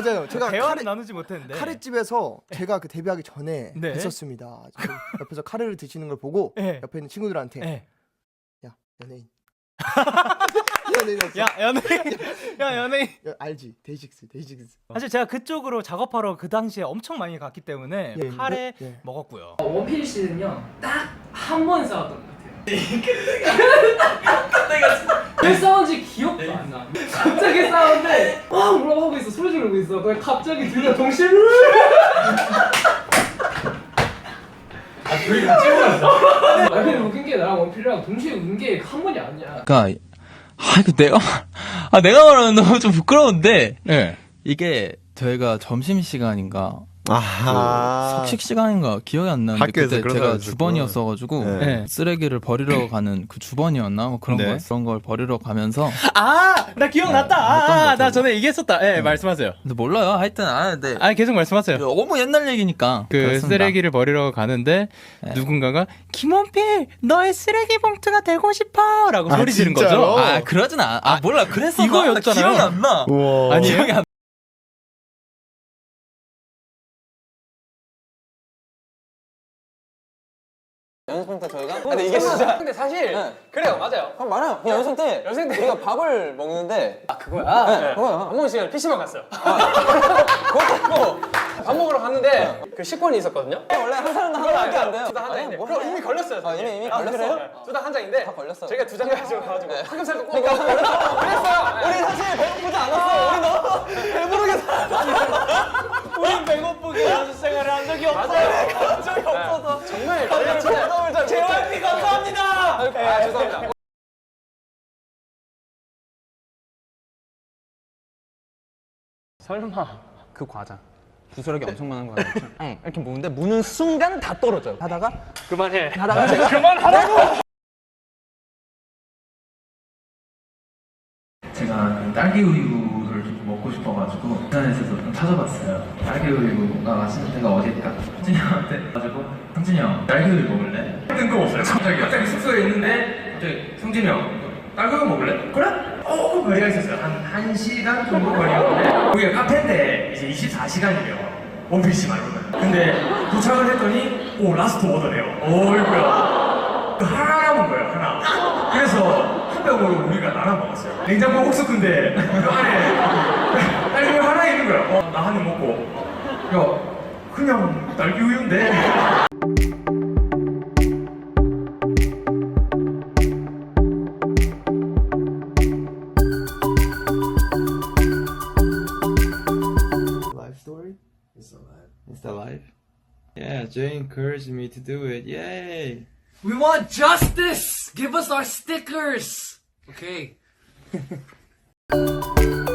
맞아요. 제가 대화는 카레, 나누지 못했는데. 카레집에서 제가 그 데뷔하기 전에 네. 했었습니다. 저 옆에서 카레를 드시는 걸 보고 네. 옆에 있는 친구들한테 네. 야 연예인 연예인이었어. 야 연예인. 야 연예인. 야, 알지 데이식스 데이식스. 사실 제가 그쪽으로 작업하러 그 당시에 엄청 많이 갔기 때문에 예, 카레 예, 예. 먹었고요. 원필 씨는요 딱 한 번 싸웠던 것 같아요 내가 진짜 왜 싸운지 기억도 안 나. 갑자기 싸우는데 막 올라가고 있어 소리 지르고 있어. 그냥 갑자기 둘다 동시에 아 둘이 같이 울었어. 아 근데 웃긴 게 나랑 원필이랑 동시에 운게한 번이 아니야. 그러니까 아 이거 내가 아 내가 말하면 너무 좀 부끄러운데 네. 이게 저희가 점심 시간인가 아하. 석식 시간인가 기억이 안 나는데 학교에서 그때 제가 사람 주번이었어 가지고 네. 네. 쓰레기를 버리러 가는 그 주번이었나 뭐 그런 네. 거 그런 걸 버리러 가면서 아, 나 기억났다. 네, 아, 거죠? 나 전에 얘기했었다. 예, 말씀하세요. 근데 몰라요 하여튼 아 근데 아, 계속 말씀하세요. 너무 옛날 얘기니까 그 그렇습니다. 쓰레기를 버리러 가는데 네. 누군가가 김원필 너의 쓰레기 봉투가 되고 싶어라고 아, 소리 지른? 거죠. 아 그러진 않아 아 몰라 그랬어 이거였잖아요. 기억이 안나. 아니에요? 기억이 안 연습생 때 저희가 근데 이게 진짜 근데 사실 그래요 맞아요. 한 말아요 그냥 연습생 때 연습생 때 우리가 밥을 먹는데 아 그거야? 네, 그거야 밥 먹는 시간에 PC방 갔어요. 그것도 밥 먹으러 갔는데 그 식권이 있었거든요. 원래 한 사람당 하나밖에 안 돼요 두당 한 아니, 장인데 뭐 그럼. 이미 걸렸어요. 아, 이미 이미 아, 걸렸어요? 그래요? 두당 한 장인데 다 걸렸어요. 저희가 두 장 가지고 가가지고 네. 화금살도 꼭 그러니까 그랬어요. 우리 사실 배고프지 않았어 우리 너무 배부르게 살았어 우린 배고프게 연습 생활을 한 적이 없어. 맞아요. 아 죄송합니다. 설마 그 과자 구스러기 엄청 많은 과자 응, 이렇게 무는데 무는 순간 다 떨어져요 하다가 그만해. 하다가 제가 제가 그 딸기 우유를 좀 먹고 싶어가지고 인터넷에서 좀 찾아봤어요. 딸기 우유가 맛있는 데가 어딜까? 성준이 형한테 가지고 성준이 형 딸기 우유 먹을래? 뜬금없어요. 갑자기 갑자기 숙소에 있는데 갑자기 성준이 형 딸기 먹을래? 그래? 어 거리가 있었어요. 한 1 시간 정도 거리였는데 거기가 카페인데 이제 24시간이래요. 원피스 말로는. 근데 도착을 했더니 오 라스트 오더래요. 어이구야. 그 하나 남은 거예요 하나 그래서 한 병으로 우리가 나눠 먹었어요 냉장고 옥수수인데 그 안에 딸기 하나 있는 거야 어, 나 한 입 먹고 야 그냥 딸기 우유인데 Jay encouraged me to do it Yay We want justice! Give us our stickers! Okay.